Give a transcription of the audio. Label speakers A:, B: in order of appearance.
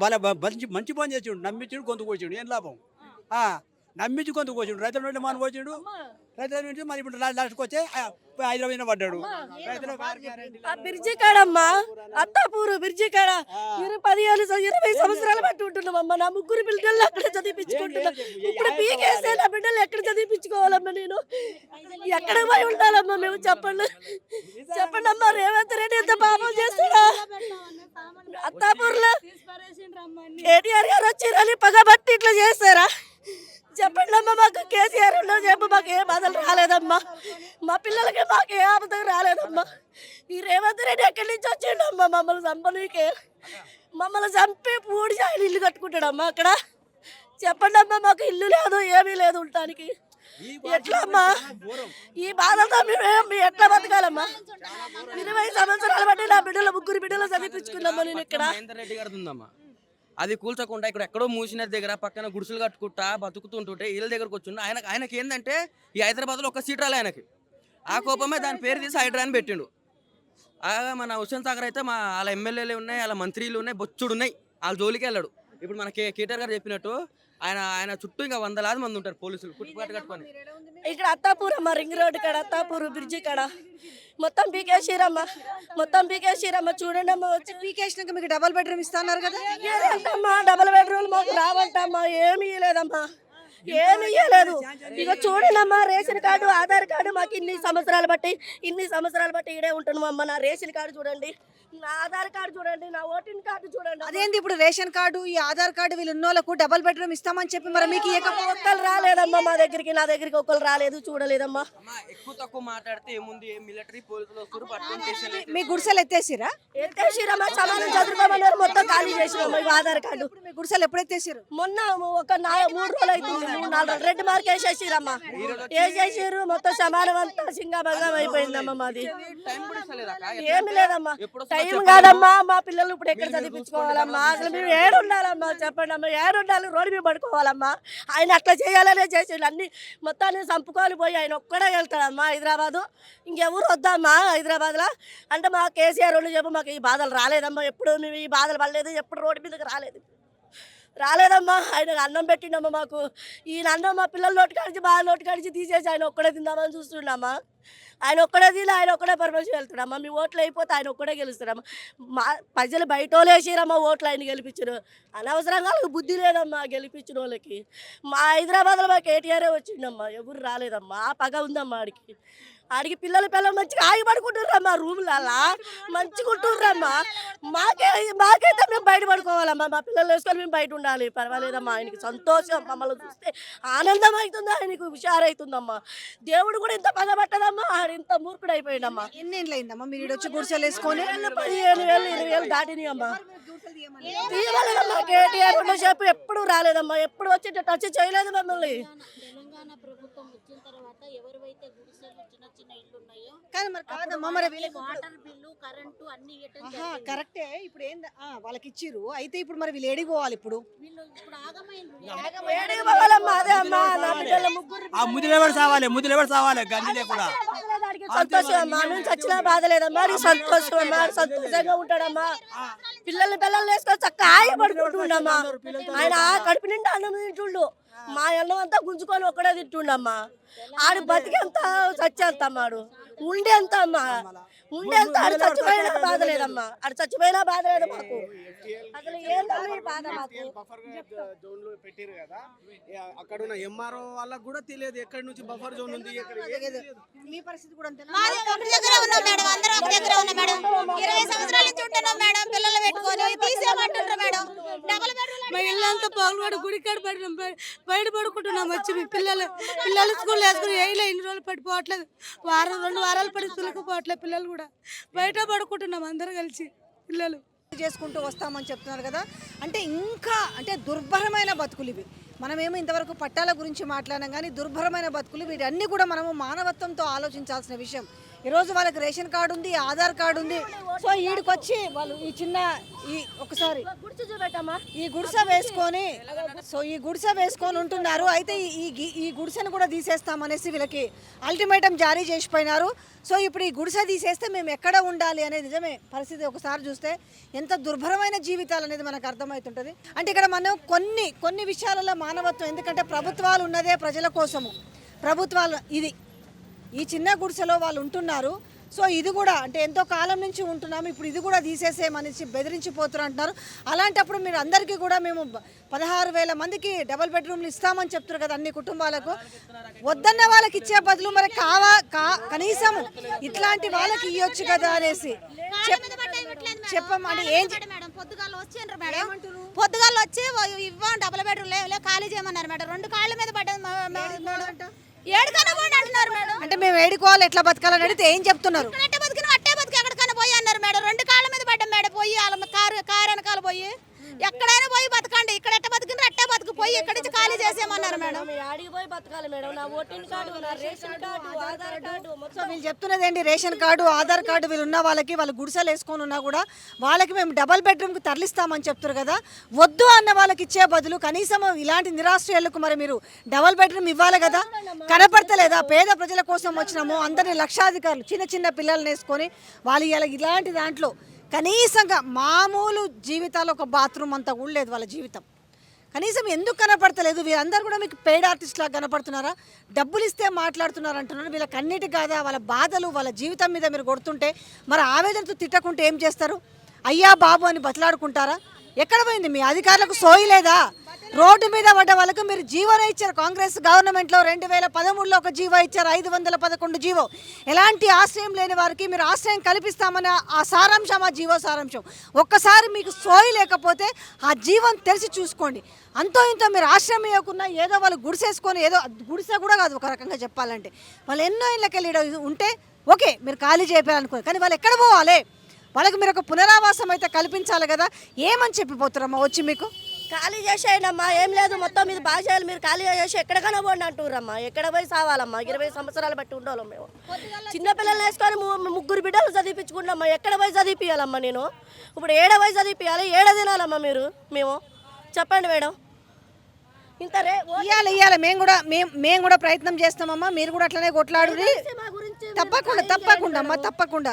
A: బల మంచి మంచి పని చేసిండు. నమ్మించుడు గొంతు కోసిండు. ఏం లాభం? ఆ, నమ్మించి గొంతు కోసిండు. రైతుల నుండి మనం కోసిండు. రైతుల నుంచి మరి ఇప్పుడు లాస్ట్కి వచ్చే హైదరాబాద్ పడ్డాడు.
B: ఆ బ్రిడ్జి కాడమ్మా అత్తాపూరు బ్రిడ్జి కాడ పదిహేను ఇరవై సంవత్సరాలు బట్టి ఉంటున్నామమ్మా. నా ముగ్గురు బిడ్డలు అక్కడ చదివించుకుంటున్నా. ఇప్పుడు పీకేస్తే నా బిడ్డలు ఎక్కడ చదివించుకోవాలమ్మా నేను? ఎక్కడ పోయి ఉండాలమ్మా మేము? చెప్పండి. చెప్పండి అమ్మా రేవంత్ రెడ్డి ఎంత పాపం చేస్తాడా? అత్తాపూర్లో కేటీఆర్ గారు వచ్చారని పగబట్టి ఇట్లా చేస్తారా? చెప్పండి అమ్మా మాకు కేసీఆర్ ఉన్న చెప్పు మాకు ఏ బాధలు రాలేదమ్మా. మా పిల్లలకి మాకు ఏ ఆపదలు రాలేదమ్మా. ఈ రేవంత్ రెడ్డి ఎక్కడి నుంచి వచ్చిండమ్మా మమ్మల్ని చంపనీకే? మమ్మల్ని చంపి పూడి ఆయన ఇల్లు కట్టుకుంటాడమ్మా అక్కడ. చెప్పండి అమ్మా మాకు ఇల్లు లేదు ఏమీ లేదు ఉండటానికి. ఎట్లమ్మా? ఈ బాధతో మేము ఎట్లా బతకాలమ్మా? ఇరవై సంవత్సరాలు బట్టి నా బిడ్డలు ముగ్గురు బిడ్డలు చదివించుకున్నామ్మా నేను ఇక్కడ
C: మహేందర్ రెడ్డి గారిది ఉందమ్మా అది కూల్చకుండా ఇక్కడ ఎక్కడో మూసిన దగ్గర పక్కన గుడిసెలు కట్టుకుంటా బతుకుతుంటుంటే వీళ్ళ దగ్గరకు వచ్చిండు ఆయన ఆయనకి ఏంటంటే ఈ హైదరాబాద్లో ఒక సీట్ రాలే ఆయనకి. ఆ కోపమే దాని పేరు తీసి హైడ్రా అని పెట్టిండు. మన హుస్సేన్ సాగర్ అయితే మా వాళ్ళ ఎమ్మెల్యేలు ఉన్నాయి వాళ్ళ మంత్రులు ఉన్నాయి బొచ్చుడు ఉన్నాయి వాళ్ళ జోలికి వెళ్ళాడు ఇప్పుడు మన కే కేటీఆర్ గారు చెప్పినట్టు ఆయన ఆయన చుట్టూ ఇంకా వందలాది మంది ఉంటారు పోలీసులు కుట్టుపాటు కట్టుకొని.
B: ఇక్కడ అత్తాపూరమ్మ రింగ్ రోడ్ కాడ అత్తాపూర్ బ్రిడ్జి కాడ. మొత్తం పీకేసిరమ్మ మొత్తం పీకేసిరమ్మ చూడండి అమ్మ వచ్చి
D: పీకేసినాక మీకు డబల్ బెడ్రూమ్ ఇస్తున్నారు కదా?
B: డబల్ బెడ్రూమ్ మాకు రావంటమ్మా ఏమి ఇయ్యలేదమ్మా ఏమి ఇయ్యలేదు ఇక చూడండమ్మా రేషన్ కార్డు ఆధార్ కార్డు మాకు ఇన్ని సంవత్సరాలు బట్టి ఇన్ని సంవత్సరాలు బట్టి ఇడే ఉంటున్నాం అమ్మ. నా రేషన్ కార్డు చూడండి నా ఆధార్ కార్డు చూడండి నా ఓటింగ్ కార్డు చూడండి
D: అదేంటి ఇప్పుడు రేషన్ కార్డు ఈ ఆధార్ కార్డు వీళ్ళు ఉన్నోళ్ళకు డబల్ బెడ్రూమ్ ఇస్తామని చెప్పి మరి మీకు
B: ఒక్కరు రాలేదమ్మా మా దగ్గరికి నా దగ్గరికి ఒక్కరు రాలేదు చూడలేదమ్మా.
C: అమ్మా ఎక్కువ తక్కువ మాట్లాడితే ఏముంది? ఏ మిలిటరీ పోలీసులు వస్తారు
D: మీ గుడిసెలు ఎత్తేసిరా?
B: ఎత్తేసిరమ్మా సమానం చదువుకోమన్నారు మొత్తం ఖాళీ చేసిరమ్మా ఈ ఆధార్ కార్డు.
D: ఇప్పుడు మీ గుడిసెలు ఎప్పుడు ఎత్తేసారు
B: మొన్న ఒక నా- మూడు రోజులు అవుతుంది. నాలుగు రెడ్ మార్క్ వేసేసిరమ్మా. వేసేసారు మొత్తం సమానం అంతా సింగాభంగం అయిపోయిందమ్మా మాది. ఏమి లేదమ్మా. టైం కాదమ్మా మా పిల్లలు ఇప్పుడు ఎక్కడ చదివించుకోవాలమ్మా? అసలు మేము ఏడు ఉండాలమ్మా చెప్పండి అమ్మా. ఏడు ఉండాలి రోడ్డు మీద పడుకోవాలమ్మా. ఆయన అట్లా చేయాలనే చేసి అన్ని మొత్తాన్ని చంపుకొని పోయి ఆయన ఒక్కడే వెళ్తాడమ్మా హైదరాబాదు. ఇంకెవరు వద్దమ్మా హైదరాబాద్లో? అంటే మా కేసీఆర్ వాళ్ళు చెప్పు మాకు ఈ బాధలు రాలేదమ్మా. ఎప్పుడు మేము ఈ బాధలు పడలేదు ఎప్పుడు రోడ్డు మీదకి రాలేదు. రాలేదమ్మా. ఆయన అన్నం పెట్టిండమ్మా మాకు. ఈయన అన్నం మా పిల్లల నోటి కాడిచి బాగా నోటి కాడిచి తీసేసి ఆయన ఒక్కడే తిందామని చూస్తుండమ్మా. ఆయన ఒక్కడే తిని ఆయన ఒక్కడే పర్మిషన్ వెళ్తున్నామా మీ ఓట్లు అయిపోతే ఆయన ఒక్కడే గెలుస్తున్నాము మా ప్రజలు బయట వాళ్ళు వేసిరమ్మా ఓట్లు ఆయన గెలిపించరు. అనవసరంగా వాళ్ళకి బుద్ధి లేదమ్మా గెలిపించిన వాళ్ళకి. మా హైదరాబాద్లో మా కేటీఆరే వచ్చిండమ్మా. ఎవరు రాలేదమ్మా. ఆ పగ ఉందమ్మా ఆడికి. ఆడికి పిల్లలు పిల్లలు మంచిగా ఆగి పడుకుంటుర్రమ్మా రూమ్లల్లా మంచిగా ఉంటుర్రమ్మా. మాకే మాకైతే మేము బయట పడుకోవాలమ్మా మా పిల్లలు వేసుకొని మేము బయట ఉండాలి. పర్వాలేదమ్మా ఆయనకి సంతోషం. మమ్మల్ని చూస్తే ఆనందం అవుతుంది ఆయనకు హుషారైతుందమ్మా. దేవుడు కూడా ఇంత పగబట్టదమ్మా ఆడు ఇంత మూర్ఖుడు అయిపోయిందమ్మా
D: ఎన్ని ఏళ్ళు అయిందమ్మా మీరు వచ్చి గుడిసెలు వేసుకొని?
B: పదిహేను వేలు ఇరవై వేలు దాటినాయి అమ్మా తీయలేదమ్మా కేటీఆర్ చెప్పు ఎప్పుడు రాలేదమ్మా. ఎప్పుడు వచ్చి టచ్ చేయలేదు మమ్మల్ని.
E: ఎవరివైతే గుడిసెలు చిన్న చిన్న ఇల్లు ఉన్నాయో
D: కానీ మరి కాదమ్మా మరి వీళ్ళకి
E: వాటర్ బిల్లు కరెంటు అన్ని ఇవ్వటం
D: ఆహా,
E: జరిగింది.
D: కరెక్టే. ఇప్పుడు ఏంది? ఆ, వాళ్ళకి ఇచ్చిర్రు అయితే ఇప్పుడు మరి వీళ్ళు ఏడికి పోవాలి ఇప్పుడు?
E: వీళ్ళు ఇప్పుడు ఆగమైంది.
A: ముదిలేవాడు సావాలి ముదిలేవాడు సావాలి గంజి లేకుండా.
B: సంతోషం అమ్మా. మేము చచ్చినా బాధ లేదమ్మా సంతోషం అమ్మా. సంతోషంగా ఉంటాడమ్మా. పిల్లల్ని పిల్లలు వేసుకొని చక్క ఆయ పడుకుంటుండమ్మా ఆయన ఆ కడుపు నిండా అన్నం తింటుండు. మా అన్నం అంతా గుంజుకొని ఒక్కడే తింటుండమ్మా. ఆడు బతికేంత చచ్చేంత అమ్మాడు ఉండేంత అమ్మా. ఉండేంత ఆడు చచ్చిపోయినా బాధ లేదమ్మా. ఆడు చచ్చిపోయినా బాధ లేదు మాకు. అసలు ఏంటమ్మా బాధ మాకు?
F: బఫర్ జోన్లో పెట్టారు కదా. ఏ, అక్కడ ఉన్న ఎంఆర్ఓ వాళ్ళకి కూడా తెలియదు. ఎక్కడి నుంచి బఫర్ జోన్ ఉంది.
D: మీ పరిస్థితి కూడా అంతేనా?
G: మాది ఒక దగ్గర ఉన్నాం మేడం. అందరం ఒక దగ్గర ఉన్నాం మేడం. ఇరవై మేడం పిల్లలు పెట్టుకొని. తీసేయమంటుండ్రు మేడం. డబుల్ బెడ్రూమ్
H: మా ఇల్లంతా పాల్గొడు గుడికాడ పడినాం. బయ- బయట పడుకుంటున్నాం వచ్చి మీ పిల్లలు. పిల్లలు స్కూల్ వేసుకుని వేయలే ఇన్ని రోజులు పడిపోవట్లేదు వారం రెండు వారాలు పడి తులకపోవట్లేదు పిల్లలు కూడా. బయట పడుకుంటున్నాం అందరం కలిసి పిల్లలు.
D: చేసుకుంటూ వస్తామని చెప్తున్నారు కదా. అంటే ఇంకా అంటే దుర్భరమైన బతుకులు ఇవి. మనమేమో ఇంతవరకు పట్టాల గురించి మాట్లాడినాం కానీ దుర్భరమైన బతుకులు వీటన్నీ కూడా మనము మానవత్వంతో ఆలోచించాల్సిన విషయం. ఈరోజు వాళ్ళకి రేషన్ కార్డు ఉంది ఆధార్ కార్డు ఉంది. సో ఈడికి వచ్చి వాళ్ళు ఈ చిన్న ఈ ఒకసారి ఈ గుడిసె వేసుకొని సో ఈ గుడిసె వేసుకొని ఉంటున్నారు. అయితే ఈ- ఈ గుడిసెను కూడా తీసేస్తామనేసి వీళ్ళకి అల్టిమేటం జారీ చేసిపోయినారు. సో ఇప్పుడు ఈ గుడిసె తీసేస్తే మేము ఎక్కడ ఉండాలి అనేది నిజమే పరిస్థితి ఒకసారి చూస్తే ఎంత దుర్భరమైన జీవితాలు అనేది మనకు అర్థమవుతుంటుంది. అంటే ఇక్కడ మనం కొన్ని కొన్ని విషయాలలో మానవత్వం ఎందుకంటే ప్రభుత్వాలు ఉన్నదే ప్రజల కోసము. ప్రభుత్వాలు ఇది ఈ చిన్న గుడిసెలో వాళ్ళు ఉంటున్నారు. సో ఇది కూడా అంటే ఎంతో కాలం నుంచి ఉంటున్నాము. ఇప్పుడు ఇది కూడా తీసేసేయమనేసి బెదిరించిపోతున్నారు అంటున్నారు అలాంటప్పుడు మీరు అందరికీ కూడా మేము పదహారు వేల మందికి డబుల్ బెడ్రూమ్లు ఇస్తామని చెప్తున్నారు కదా అన్ని కుటుంబాలకు. వద్దన్న వాళ్ళకి ఇచ్చే బదులు మరి కావా కా కనీసం ఇట్లాంటి వాళ్ళకి ఇవ్వచ్చు కదా అనేసి చెప్ చెప్పమండి ఏం
G: పొద్దుగాల వచ్చిండ్రు మేడం. పొద్దుగాల వచ్చి ఇవ్వం డబుల్ బెడ్రూమ్ లే ఖాళీ చేయమన్నారు మేడం. రెండు కాళ్ళ మీద పడ్డది అంటున్నారు మేడం.
D: అంటే మేము ఏడుకోవాలి ఎట్లా బతకాలని అడిగితే ఏం చెప్తున్నారు?
G: బతికిన అట్టే బతికి ఎక్కడికైనా పోయి అన్నారు మేడం. రెండు కాళ్ళ మీద పడ్డాం మేడం పోయి వాళ్ళ కారు కారు వెనకాల పోయి. ఎక్కడైనా పోయి బతకండి. ఇక్కడ ఎట్ట బతికిన అట్టే బతుకు పోయి ఇక్కడి నుంచి ఖాళీ చేసేయమన్నారు మేడం.
B: మేము ఆడికి పోయి బతకాలి మేడం. నా ఓటింగ్ కార్డు నా ration card Aadhaar card
D: so వీళ్ళు చెప్తున్నది ఏంటి? రేషన్ కార్డు ఆధార్ కార్డు వీళ్ళు ఉన్న వాళ్ళకి వాళ్ళు గుడిసెలు వేసుకొని ఉన్నా కూడా వాళ్ళకి మేము డబల్ బెడ్రూమ్కి తరలిస్తామని చెప్తారు కదా. వద్దు అన్న వాళ్ళకి ఇచ్చే బదులు కనీసం ఇలాంటి నిరాశ్రయాలకు మరి మీరు డబల్ బెడ్రూమ్ ఇవ్వాలి కదా. కనపడతలేదా? పేద ప్రజల కోసం వచ్చినాము అందరినీ లక్షాధికారులు చిన్న చిన్న పిల్లల్ని వేసుకొని వాళ్ళు ఇలా ఇలాంటి దాంట్లో కనీసంగా మామూలు జీవితాలు ఒక బాత్రూమ్ అంతా కూడా లేదు వాళ్ళ జీవితం. కనీసం ఎందుకు కనపడతలేదు? వీళ్ళందరూ కూడా మీకు పెయిడ్ ఆర్టిస్ట్ లాగా కనపడుతున్నారా? డబ్బులు ఇస్తే మాట్లాడుతున్నారు అంటున్నారు. వీళ్ళకి అన్నిటి కాదా వాళ్ళ బాధలు వాళ్ళ జీవితం మీద మీరు కొడుతుంటే మరి ఆవేదనతో తిట్టకుంటే ఏం చేస్తారు? అయ్యా బాబు అని బతలాడుకుంటారా? ఎక్కడ పోయింది? మీ అధికారులకు సోయి లేదా? రోడ్డు మీద పడ్డ వాళ్ళకు మీరు జీవోనే ఇచ్చారు. కాంగ్రెస్ గవర్నమెంట్లో రెండు వేల పదమూడులో ఒక జీవో ఇచ్చారు. ఐదు వందల పదకొండు జీవో. ఎలాంటి ఆశ్రయం లేని వారికి మీరు ఆశ్రయం కల్పిస్తామని ఆ సారాంశం ఆ జీవో సారాంశం. ఒక్కసారి మీకు సోయి లేకపోతే ఆ జీవం తెలిసి చూసుకోండి. అంతో ఇంతో మీరు ఆశ్రయం ఇవ్వకుండా ఏదో వాళ్ళు గుడిసేసుకొని ఏదో గుడిసె కూడా కాదు ఒక రకంగా చెప్పాలంటే. వాళ్ళు ఎన్నో ఇళ్ళకెళ్ళి ఉంటే ఓకే మీరు ఖాళీ చేయాలనుకో కానీ వాళ్ళు ఎక్కడ పోవాలి? వాళ్ళకి మీరు ఒక పునరావాసం అయితే కల్పించాలి కదా? ఏమని చెప్పిపోతారమ్మా వచ్చి మీకు?
B: ఖాళీ చేసేయండమ్మా ఏం లేదు మొత్తం మీద బాగా చేయాలి మీరు ఖాళీ చేసి ఎక్కడికైనా పోండి అంటుర్రమ్మా. ఎక్కడ పోయి సావాలమ్మా? ఇరవై సంవత్సరాలు బట్టి ఉండాలి మేము. చిన్న పిల్లల్ని వేసుకొని ముగ్గురు బిడ్డలు చదివించుకున్నామ్మా ఎక్కడ పోయి చదివిపియాలమ్మా నేను? ఇప్పుడు ఏడ పోయి చదివిపియాలి ఏడ తినాలమ్మా మీరు? మేము? చెప్పండి మేడం. ఇంత రే ఓ-
D: ఇవ్వాలి ఇవ్వాలి మేము కూడా మేము మేము కూడా ప్రయత్నం చేస్తామమ్మా. మీరు కూడా అట్లనే కొట్లాడు తప్పకుండా తప్పకుండా అమ్మా తప్పకుండా.